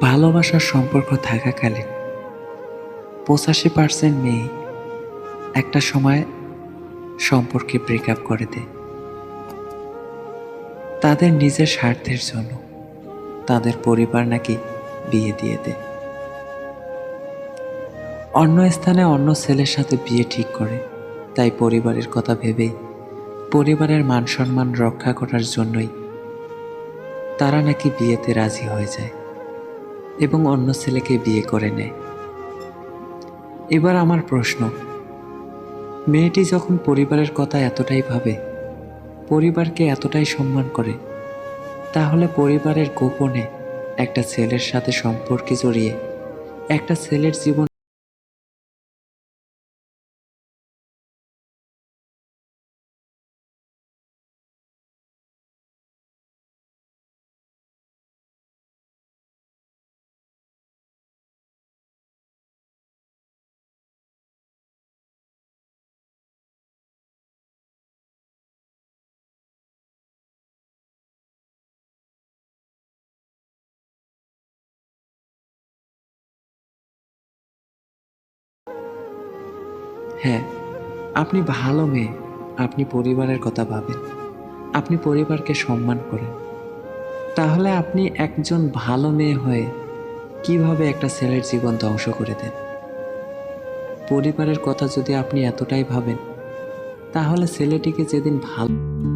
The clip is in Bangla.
ভালোবাসার সম্পর্ক থাকাকালীন পঁচাশি পার্সেন্ট মেয়ে একটা সময় সম্পর্কে ব্রেকআপ করে দেয়। তাদের নিজের স্বার্থের জন্য তাদের পরিবার নাকি বিয়ে দিয়ে দেয়। অন্য স্থানে অন্য ছেলের সাথে বিয়ে ঠিক করে, তাই পরিবারের কথা ভেবেই পরিবারের মান সম্মান রক্ষা করার জন্যই তারা নাকি বিয়েতে রাজি হয়ে যায়। এবং অন্য ছেলেকে বিয়ে করে নেয়। এবার আমার প্রশ্ন, মেয়েটি যখন পরিবারের কথা এতটাই ভাবে, পরিবারকে এতটাই সম্মান করে, তাহলে পরিবারের গোপনে একটা ছেলের সাথে সম্পর্কে জড়িয়ে একটা ছেলের জীবন হ্যাঁ আপনি ভালো মেয়ে, আপনি পরিবারের কথা ভাবেন, আপনি পরিবারকে সম্মান করেন। তাহলে আপনি একজন ভালো মেয়ে হয়ে কীভাবে একটা ছেলের জীবন ধ্বংস করে দেন? পরিবারের কথা যদি আপনি এতটাই ভাবেন, তাহলে ছেলেটিকে যেদিন ভালো